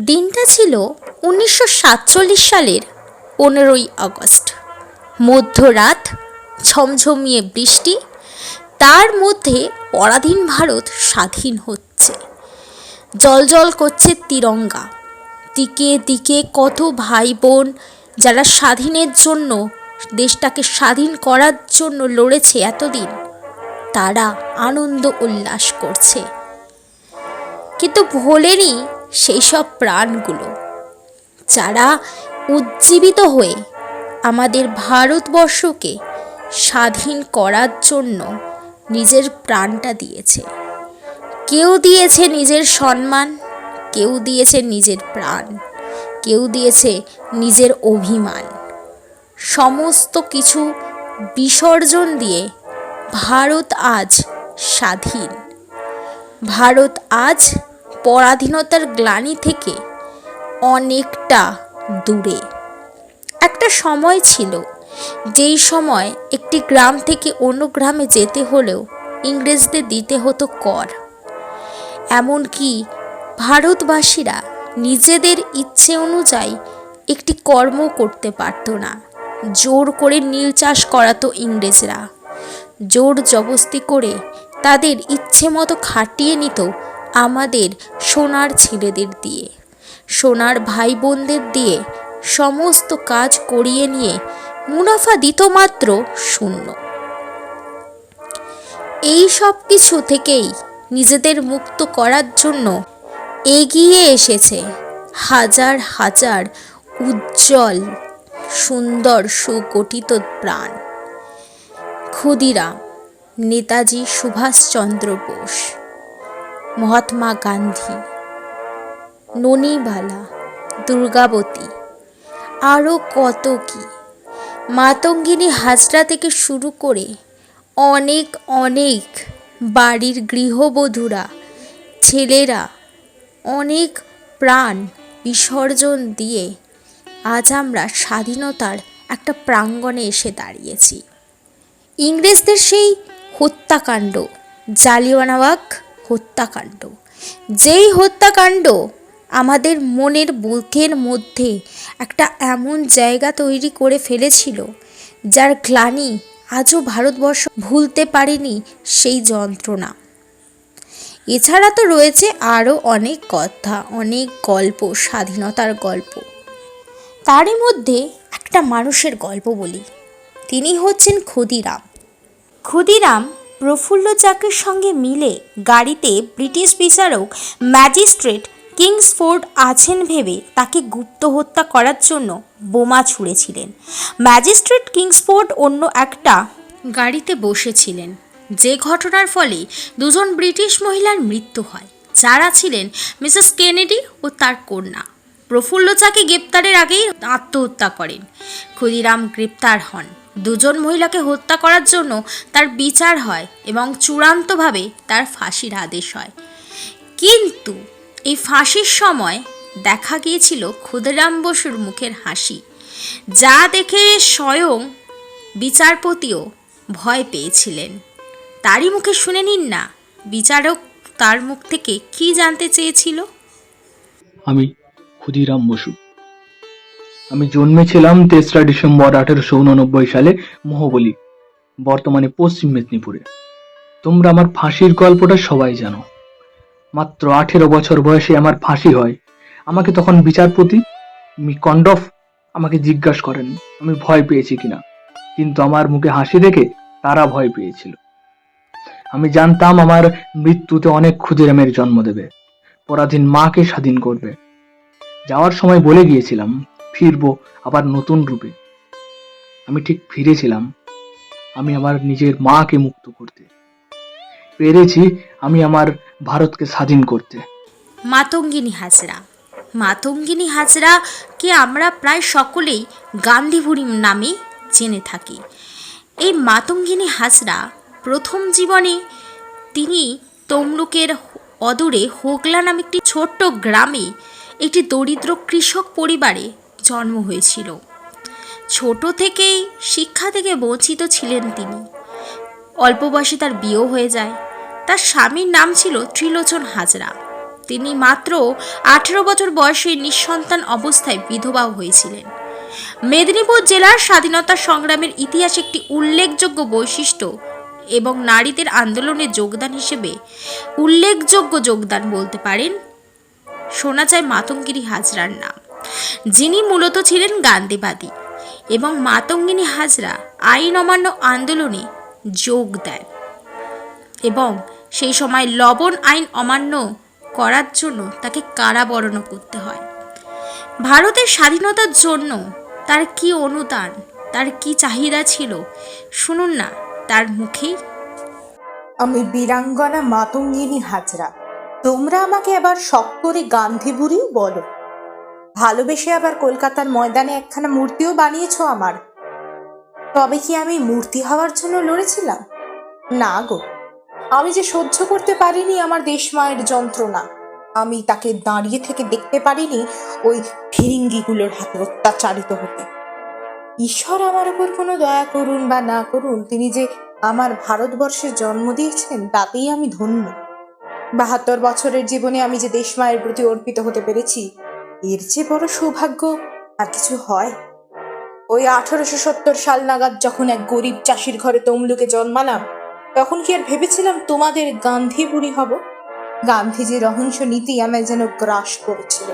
দিনটা ছিল উনিশশো সাতচল্লিশ সালের পনেরোই আগস্ট। মধ্যরাত, ঝমঝমিয়ে বৃষ্টি, তার মধ্যে পরাধীন ভারত স্বাধীন হচ্ছে। জলজল করছে তিরঙ্গা। দিকে দিকে কত ভাই বোন যারা স্বাধীনের জন্য, দেশটাকে স্বাধীন করার জন্য লড়েছে এতদিন, তারা আনন্দ উল্লাস করছে। কিন্তু ভোলেনি সেই সব প্রাণগুলো, যারা উজ্জীবিত হয়ে আমাদের ভারতবর্ষকে স্বাধীন করার জন্য নিজের প্রাণটা দিয়েছে। কেউ দিয়েছে নিজের সম্মান, কেউ দিয়েছে নিজের প্রাণ, কেউ দিয়েছে নিজের অভিমান। সমস্ত কিছু বিসর্জন দিয়ে ভারত আজ স্বাধীন। ভারত আজ পরাধীনতার গ্লানি থেকে অনেকটা দূরে। একটা সময় ছিল, যেই সময় একটি গ্রাম থেকে অন্য গ্রামে যেতে হলেও ইংরেজদের দিতে হতো কর। এমনকি ভারতবাসীরা নিজেদের ইচ্ছে অনুযায়ী একটি কর্ম করতে পারতো না। জোর করে নীল চাষ করাতো ইংরেজরা। জোর জবস্তি করে তাদের ইচ্ছে মতো খাটিয়ে নিত আমাদের সোনার ছেলেদের দিয়ে। সোনার ভাই বোনদের দিয়ে সমস্ত কাজ করিয়ে নিয়ে মুনাফা দিত মাত্র শূন্য। এই সব কিছু থেকেই নিজেদের মুক্ত করার জন্য এগিয়ে এসেছে হাজার হাজার উজ্জ্বল, সুন্দর, সুগঠিত প্রাণ। ক্ষুদিরাম, নেতাজি সুভাষচন্দ্র বোস। মহাত্মা গান্ধী। ননিবালা, দুর্গাবতী আরও কত কি? মাতঙ্গিনী হাজরা থেকে শুরু করে অনেক অনেক বাড়ির গৃহবধূরা, ছেলেরা অনেক প্রাণ বিসর্জন দিয়ে আজ আমরা স্বাধীনতার একটা প্রাঙ্গণে এসে দাঁড়িয়েছি। ইংরেজদের সেই হত্যাকাণ্ড, জালিয়ানওয়াগ হত্যাকাণ্ড। যেই হত্যাকাণ্ড আমাদের মনের বুকের মধ্যে একটা এমন জায়গা তৈরি করে ফেলেছিল, যার গ্লানি আজও ভারতবর্ষ ভুলতে পারেনি সেই যন্ত্রণা। এছাড়া তো রয়েছে আরও অনেক কথা, অনেক গল্প, স্বাধীনতার গল্প। তারই মধ্যে একটা মানুষের গল্প বলি। তিনি হচ্ছেন ক্ষুদিরাম। ক্ষুদিরাম প্রফুল্ল চাকের সঙ্গে মিলে গাড়িতে ব্রিটিশ বিচারক ম্যাজিস্ট্রেট কিংসফোর্ড আছেন ভেবে তাকে গুপ্ত হত্যা করার জন্য বোমা ছুঁড়েছিলেন। ম্যাজিস্ট্রেট কিংসফোর্ড অন্য একটা গাড়িতে বসেছিলেন। যে ঘটনার ফলে দুজন ব্রিটিশ মহিলার মৃত্যু হয়। যারা ছিলেন মিসেস কেনেডি ও তার কন্যা। প্রফুল্ল চাকে গ্রেপ্তারের আগেই আত্মহত্যা করেন। ক্ষুদিরাম গ্রেপ্তার হন। দুজন মহিলাকে হত্যা করার জন্য তার বিচার হয় এবং চূড়ান্তভাবে তার ফাঁসির আদেশ হয়। কিন্তু এই ফাঁসির সময় দেখা গিয়েছিল ক্ষুদিরাম বসুর মুখের হাসি, যা দেখে স্বয়ং বিচারপতিও ভয় পেয়েছিলেন। তারই মুখে শুনে নিন না, বিচারক তার মুখ থেকে কি জানতে চেয়েছিল? আমি ক্ষুদিরাম বসু। আমি জন্মেছিলাম তেসরা ডিসেম্বর আঠেরোশো উননব্বই সালে মহবলি, বর্তমানে পশ্চিম মেদিনীপুরে। তোমরা আমার ফাঁসির গল্পটা সবাই জানো। মাত্র আঠেরো বছর বয়সে আমার ফাঁসি হয়। আমাকে তখন বিচারপতি, মি কন্ডফ আমাকে জিজ্ঞাসা করেন, আমি ভয় পেয়েছি কিনা। কিন্তু আমার মুখে হাসি দেখে তারা ভয় পেয়েছিল। আমি জানতাম আমার মৃত্যুতে অনেক ক্ষুদিরামের জন্ম দেবে, পরাধীন মাকে স্বাধীন করবে। যাওয়ার সময় বলে গিয়েছিলাম ফিরবো আবার নতুন রূপে। আমি ঠিক ফিরেছিলাম, আমি আমার নিজের মাকে মুক্ত করতে। পেরেছি আমি আমার ভারতকে স্বাধীন করতে। মাতঙ্গিনী হাজরা মাতঙ্গিনী হাজরা কে আমরা প্রায় সকলেই গান্ধীভুরি নামে জেনে থাকি। এই মাতঙ্গিনী হাজরা প্রথম জীবনে তিনি তমলুকের অদূরে হোগলা নামে একটি ছোট্ট গ্রামে একটি দরিদ্র কৃষক পরিবারে জন্ম হয়েছিল। ছোট থেকেই শিক্ষা থেকে বঞ্চিত ছিলেন তিনি। অল্প বয়সে তার বিয়েও হয়ে যায়। তার স্বামীর নাম ছিল ত্রিলোচন হাজরা। তিনি মাত্র আঠেরো বছর বয়সে নিঃসন্তান অবস্থায় বিধবাও হয়েছিলেন। মেদিনীপুর জেলার স্বাধীনতা সংগ্রামের ইতিহাস একটি উল্লেখযোগ্য বৈশিষ্ট্য এবং নারীদের আন্দোলনে যোগদান হিসেবে উল্লেখযোগ্য যোগদান বলতে পারেন। শোনা যায় মাতঙ্গিরি হাজরার নাম। যিনি মূলত ছিলেন গান্ধীবাদী এবং মাতঙ্গিনী হাজরা আইন অমান্য আন্দোলনে যোগ দেন এবং সেই সময় লবণ আইন অমান্য করার জন্য তাকে কারাবরণ করতে হয়। ভারতের স্বাধীনতার জন্য তার কি অনুদান, তার কি চাহিদা ছিল, শুনুন না তার মুখেই আমি বীরাঙ্গনা মাতঙ্গিনী হাজরা, তোমরা আমাকে আবার শখ করে গান্ধী বুড়ি বলো। ভালোবেসে আবার কলকাতার ময়দানে একখানা মূর্তিও বানিয়েছ আমার। তবে কি আমি মূর্তি হওয়ার জন্য লড়েছিলাম? না গো, আমি যে সহ্য করতে পারিনি আমার দেশ মায়ের যন্ত্রণা, আমি তাকে দাঁড়িয়ে থেকে দেখতে পারিনি ওই ফিরিঙ্গিগুলোর হাতে অত্যাচারিত হতে। ঈশ্বর আমার উপর কোনো দয়া করুন বা না করুন, তিনি যে আমার ভারতবর্ষে জন্ম দিয়েছেন, তাতেই আমি ধন্য। বাহাত্তর বছরের জীবনে আমি যে দেশ মায়ের প্রতি অর্পিত হতে পেরেছি এর চেয়ে বড় সৌভাগ্য আর কিছু হয়? ওই আঠারোশো সত্তর সাল নাগাদ যখন এক গরিব চাষির ঘরে তমলুকে জন্মালাম, তখন কি আর ভেবেছিলাম তোমাদের গান্ধী বুড়ি হব? গান্ধীজির অহিংস নীতি আমায় যেন গ্রাস করেছিল।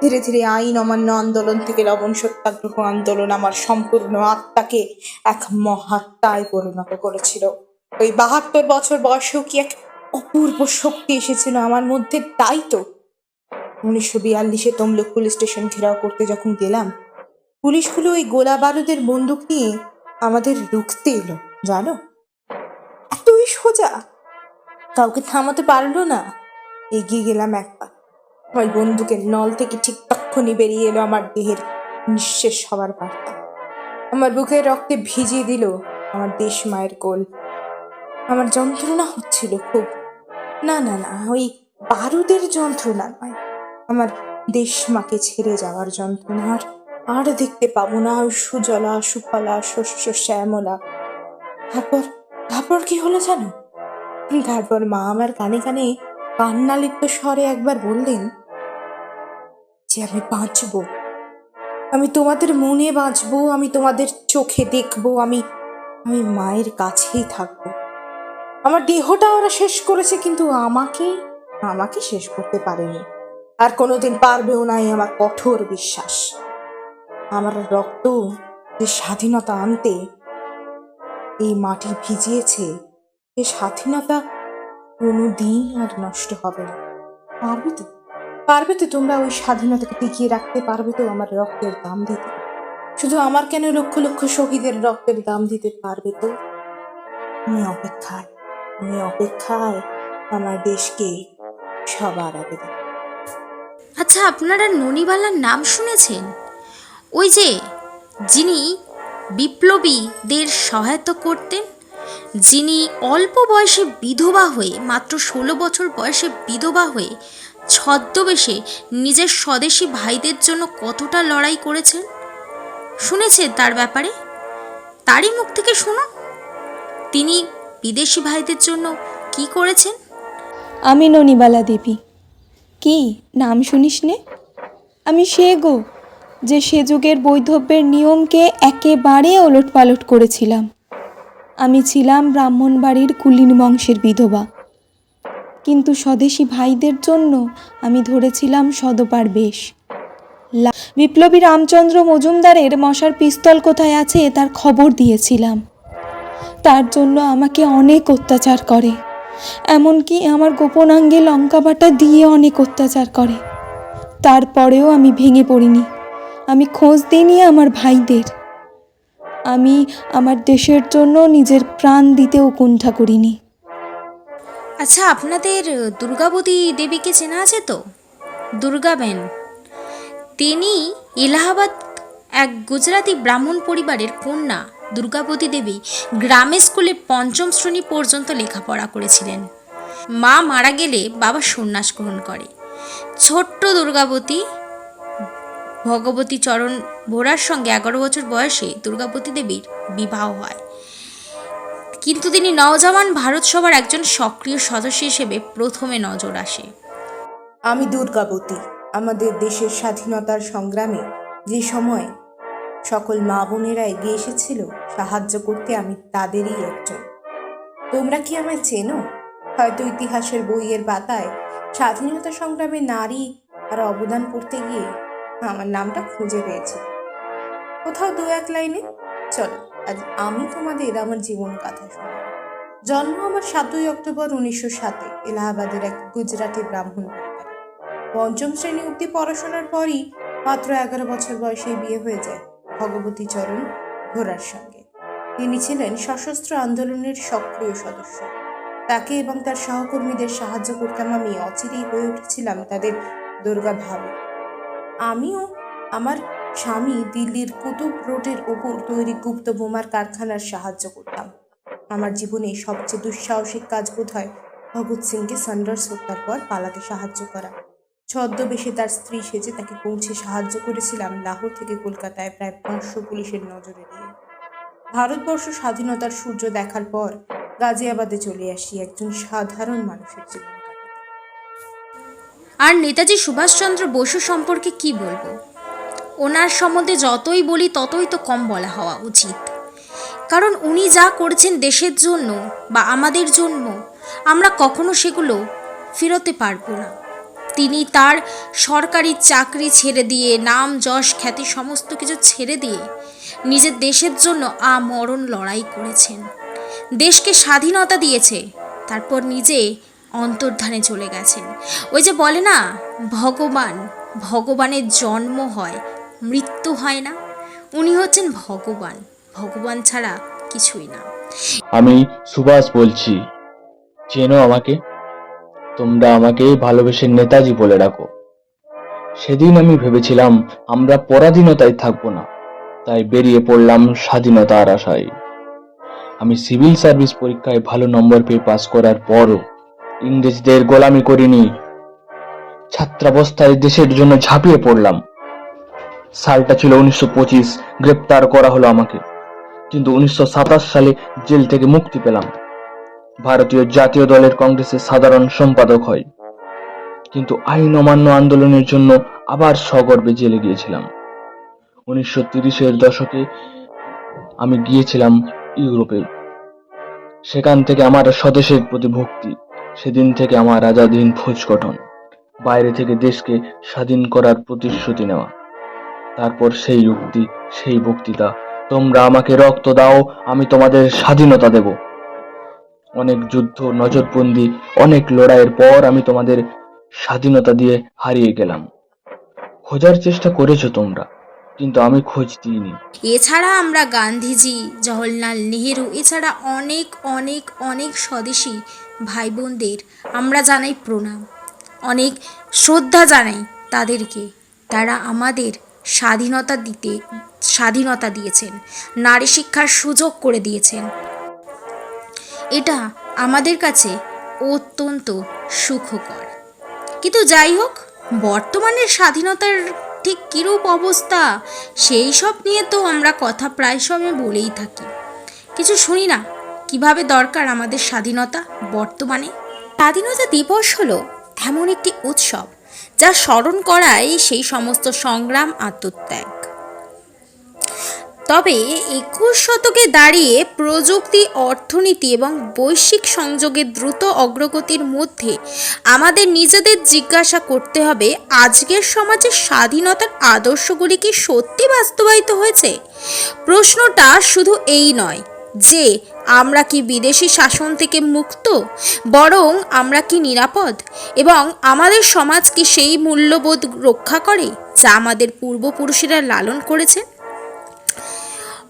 ধীরে ধীরে আইন অমান্য আন্দোলন থেকে লবণ সত্যাগ্রহ আন্দোলন আমার সম্পূর্ণ আত্মাকে এক মহাত্মায় পরিণত করেছিল। ওই বাহাত্তর বছর বয়সেও কি এক অপূর্ব শক্তি এসেছিল আমার মধ্যে, তাই তো? উনিশশো বিয়াল্লিশে তমলুক পুলিশ স্টেশন ঘেরাও করতে যখন গেলাম, পুলিশগুলো ওই গোলা বারুদের বন্দুক নিয়ে আমাদের রুখতে এলো, জানো? এতই সোজা! কাউকে থামাতে পারল না। এগিয়ে গেলাম এক পা ওই বন্দুকের নল থেকে ঠিক বেরিয়ে এলো আমার দেহের নিঃশেষ হবার বার্তা। আমার বুকের রক্তে ভিজিয়ে দিল আমার দেশ মায়ের কোল। আমার যন্ত্রণা হচ্ছিল খুব। না না না, ওই বারুদের যন্ত্রণা নয় আমার দেশ মাকে ছেড়ে যাওয়ার যন্ত্রণার আর দেখতে পাবো না। সুজলা, সুফলা, শস্য, শ্যামলা। তারপর তারপর কি হলো জানো? তারপর মা আমার কানে কানে কান্নালিপ্ত স্বরে একবার বললেন, যে আমি বাঁচবো। আমি তোমাদের মনে বাঁচবো, আমি তোমাদের চোখে দেখব, আমি আমি মায়ের কাছেই থাকব। আমার দেহটা ওরা শেষ করেছে, কিন্তু আমাকে আমাকে শেষ করতে পারেনি। আর কোনোদিন পারবেও নাই আমার কঠোর বিশ্বাস। আমার রক্ত যে স্বাধীনতা আনতে এই মাটি ভিজিয়েছে এ স্বাধীনতা কোনোদিন আর নষ্ট হবে না। পারবে তো? পারবে তো তোমরা ওই স্বাধীনতাকে টিকিয়ে রাখতে? পারবে তো আমার রক্তের দাম দিতে? শুধু আমার কেন লক্ষ লক্ষ শহীদের রক্তের দাম দিতে পারবে তো? আমি অপেক্ষায় আমি অপেক্ষায় আমার দেশকে সবার আগে। আচ্ছা আপনারা ননিবালার নাম শুনেছেন? ওই যে, যিনি বিপ্লবীদের সহায়তা করতেন, যিনি অল্প বয়সে বিধবা হয়ে, মাত্র ষোলো বছর বয়সে বিধবা হয়ে, ছদ্মবেশে নিজের স্বদেশী ভাইদের জন্য কতটা লড়াই করেছেন? শুনেছেন তার ব্যাপারে? তারই মুখ থেকে শুনুন। তিনি বিদেশি ভাইদের জন্য কি করেছেন? আমি ননিবালা দেবী। কি? নাম শুনিস নে। আমি সে গো, যে সে যুগের বৈধব্যের নিয়মকে একেবারে ওলট পালট করেছিলাম। আমি ছিলাম ব্রাহ্মণ বাড়ির কুলীন বংশের বিধবা। কিন্তু স্বদেশী ভাইদের জন্য আমি ধরেছিলাম সদপার বেশ। বিপ্লবী রামচন্দ্র মজুমদারের মশার পিস্তল কোথায় আছে তার খবর দিয়েছিলাম। তার জন্য আমাকে অনেক অত্যাচার করে। এমনকি আমার গোপনাঙ্গে লঙ্কা বাটা দিয়ে অনেক অত্যাচার করে। তারপরেও আমি ভেঙে পড়িনি। আমি খোঁজ দিইনি আমার ভাইদের। আমি আমার দেশের জন্য নিজের প্রাণ দিতেও কুণ্ঠা করিনি। আচ্ছা আপনাদের দুর্গাবতী দেবীকে চেনা আছে তো? দুর্গাবেন তিনি এলাহাবাদ এক গুজরাতি ব্রাহ্মণ পরিবারের কন্যা। দুর্গাবতী দেবী গ্রামে স্কুলে পঞ্চম শ্রেণি পর্যন্ত লেখাপড়া করেছিলেন। মা মারা গেলে বাবা সন্ন্যাস গ্রহণ করে। ছোট্ট দুর্গাবতী ভগবতী চরণ ভোরার সঙ্গে এগারো বছর বয়সে দুর্গাবতী দেবীর বিবাহ হয়। কিন্তু তিনি নওজওয়ান ভারত সভার একজন সক্রিয় সদস্য হিসেবে প্রথমে নজর আসে। আমি দুর্গাবতী আমাদের দেশের স্বাধীনতার সংগ্রামে যে সময় সকল মা বোনেরা এগিয়ে এসেছিল, সাহায্য করতে আমি তাদেরই একজন। তোমরা কি আমায় চেনো? হয়তো ইতিহাসের বইয়ের পাতায় স্বাধীনতা সংগ্রামে নারী আর অবদান করতে গিয়ে আমার নামটা খুঁজে পেয়েছি। কোথাও দু এক লাইনে? চলো, আজ আমি তোমাদের আমার জীবন কথা শোনাব জন্ম আমার সাতই অক্টোবর উনিশশো সাতে, এলাহাবাদের এক গুজরাটি ব্রাহ্মণ পঞ্চম শ্রেণি অব্দি পড়াশোনার পরই মাত্র এগারো বছর বয়সে বিয়ে হয়ে যায়। ভগবতী চরণ ঘোড়ার সঙ্গে। তিনি ছিলেন সশস্ত্র আন্দোলনের সক্রিয় সদস্য। তাকে এবং তার সহকর্মীদের সাহায্য করতাম আমি, অচিরেই হয়ে উঠেছিলাম তাদের দুর্গা ভাব। আমিও আমার স্বামী দিল্লির কুতুব রোডের ওপর তৈরি গুপ্ত বোমার কারখানার সাহায্য করতাম। আমার জীবনে সবচেয়ে দুঃসাহসিক কাজ বোধ হয় ভগৎ সিংকে সান্ডার্স হত্যার পর পালাতে সাহায্য করা। ছদ্মবেশে তার স্ত্রী সেজে তাকে পৌঁছে সাহায্য করেছিলাম লাহোর থেকে কলকাতায় প্রায় পাঁচশো পুলিশের নজরে দিয়ে। ভারতবর্ষ স্বাধীনতার সূর্য দেখার পর গাজিয়াবাদে চলে আসি একজন সাধারণ মানুষের জীবন আর নেতাজি সুভাষচন্দ্র বসু সম্পর্কে কি বলব? ওনার সম্বন্ধে যতই বলি, ততই তো কম বলা হওয়া উচিত। কারণ উনি যা করেছেন দেশের জন্য বা আমাদের জন্য, আমরা কখনো সেগুলো ফেরোতে পারব না। তিনি তার সরকারি চাকরি ছেড়ে দিয়ে, নাম, যশ, খ্যাতি সমস্ত কিছু ছেড়ে দিয়ে নিজের দেশের জন্য আমরণ লড়াই করেছেন। দেশকে স্বাধীনতা দিয়েছে, তারপর নিজে অন্তর্ধানে চলে গেছেন। ওই যে বলে না, ভগবান, ভগবানের জন্ম হয়, মৃত্যু হয় না। উনি হচ্ছেন ভগবান ভগবান ছাড়া কিছুই না। আমি সুভাষ বলছি, চেনো আমাকে? তোমরা আমাকে ভালোবেসে নেতাজি বলে রাখো সেদিন আমি ভেবেছিলাম, আমরা পরাধীনতায় থাকব না। তাই বেরিয়ে পড়লাম স্বাধীনতার আশায়। আমি সিভিল সার্ভিস পরীক্ষায় ভালো নম্বর পেয়ে পাস করার পরও ইংরেজদের গোলামি করিনি। ছাত্রাবস্থায় দেশের জন্য ঝাঁপিয়ে পড়লাম। সালটা ছিল উনিশশো পঁচিশ, গ্রেপ্তার করা হলো আমাকে। কিন্তু উনিশশো সাতাশ সালে জেল থেকে মুক্তি পেলাম। ভারতীয় জাতীয় দলের কংগ্রেসের সাধারণ সম্পাদক হয়। কিন্তু আইন অমান্য আন্দোলনের জন্য আবার সগর্বে জেলে গিয়েছিলাম। উনিশশো তিরিশের দশকে আমি গিয়েছিলাম ইউরোপে। সেখান থেকে আমার স্বদেশের প্রতি ভক্তি, সেদিন থেকে আমার আজাদহীন ফৌজ গঠন, বাইরে থেকে দেশকে স্বাধীন করার প্রতিশ্রুতি নেওয়া। তারপর সেই উক্তি, সেই বক্তৃতা, তোমরা আমাকে রক্ত দাও, আমি তোমাদের স্বাধীনতা দেব। অনেক যুদ্ধ, নজরবন্দি, অনেক লড়াইয়ের পর আমি তোমাদের স্বাধীনতা দিয়ে হারিয়ে গেলাম। খোঁজার চেষ্টা করেছ তোমরা, কিন্তু আমি খোঁজ দিইনি। এছাড়া আমরা গান্ধীজি, জওহরলাল নেহেরু, এছাড়া অনেক অনেক অনেক স্বদেশী ভাই বোনদের আমরা জানাই প্রণাম। অনেক শ্রদ্ধা জানাই তাদেরকে, তারা আমাদের স্বাধীনতা দিতে, স্বাধীনতা দিয়েছেন, নারী শিক্ষার সুযোগ করে দিয়েছেন। এটা আমাদের কাছে অত্যন্ত সুখকর। কিন্তু যাই হোক বর্তমানের স্বাধীনতার ঠিক কীরূপ অবস্থা, সেই সব নিয়ে তো আমরা কথা প্রায় সময় বলেই থাকি। কিছু শুনি না, কীভাবে দরকার আমাদের স্বাধীনতা বর্তমানে? স্বাধীনতা দিবস হলো এমন একটি উৎসব, যা স্মরণ করায় সেই সমস্ত সংগ্রাম, আত্মত্যাগ। তবে একুশ শতকে দাঁড়িয়ে প্রযুক্তি, অর্থনীতি এবং বৈশ্বিক সংযোগের দ্রুত অগ্রগতির মধ্যে আমাদের নিজেদের জিজ্ঞাসা করতে হবে, আজকের সমাজে স্বাধীনতার আদর্শগুলি কি সত্যি বাস্তবায়িত হয়েছে? প্রশ্নটা শুধু এই নয় যে, আমরা কি বিদেশি শাসন থেকে মুক্ত, বরং আমরা কি নিরাপদ? এবং আমাদের সমাজ কি সেই মূল্যবোধ রক্ষা করে, যা আমাদের পূর্বপুরুষেরা লালন করেছে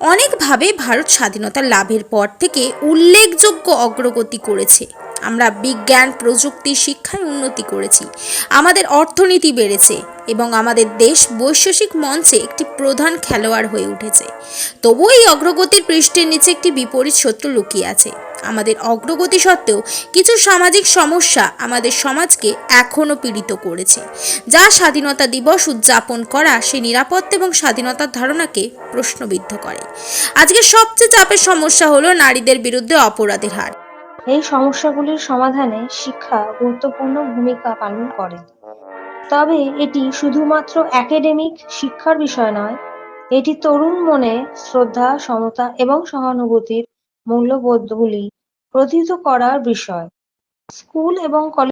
অনেকভাবে ভারত স্বাধীনতা লাভের পর থেকে উল্লেখযোগ্য অগ্রগতি করেছে। আমরা বিজ্ঞান, প্রযুক্তি, শিক্ষায় উন্নতি করেছি। আমাদের অর্থনীতি বেড়েছে এবং আমাদের দেশ বৈশ্বিক মঞ্চে একটি প্রধান খেলোয়াড় হয়ে উঠেছে। তবুও এই অগ্রগতির পৃষ্ঠের নিচে একটি বিপরীত সত্য লুকিয়ে আছে। আমাদের অগ্রগতি সত্ত্বেও কিছু সামাজিক সমস্যা আমাদের সমাজকে এখনও পীড়িত করেছে। যা স্বাধীনতা দিবস উদযাপন করা সে নিরাপত্তা এবং স্বাধীনতার ধারণাকে প্রশ্নবিদ্ধ করে। আজকে সবচেয়ে চাপের সমস্যা হলো নারীদের বিরুদ্ধে অপরাধের হার। এই সমস্যাগুলির সমাধানে শিক্ষা গুরুত্বপূর্ণ ভূমিকা পালন করে। তবে এটি শুধুমাত্র একাডেমিক শিক্ষার বিষয় নয়, এটি তরুণ মনে শ্রদ্ধা, সমতা এবং সহানুভূতির মূল্যবোধগুলি প্রথিত করার বিষয়। স্কুল এবং কলেজ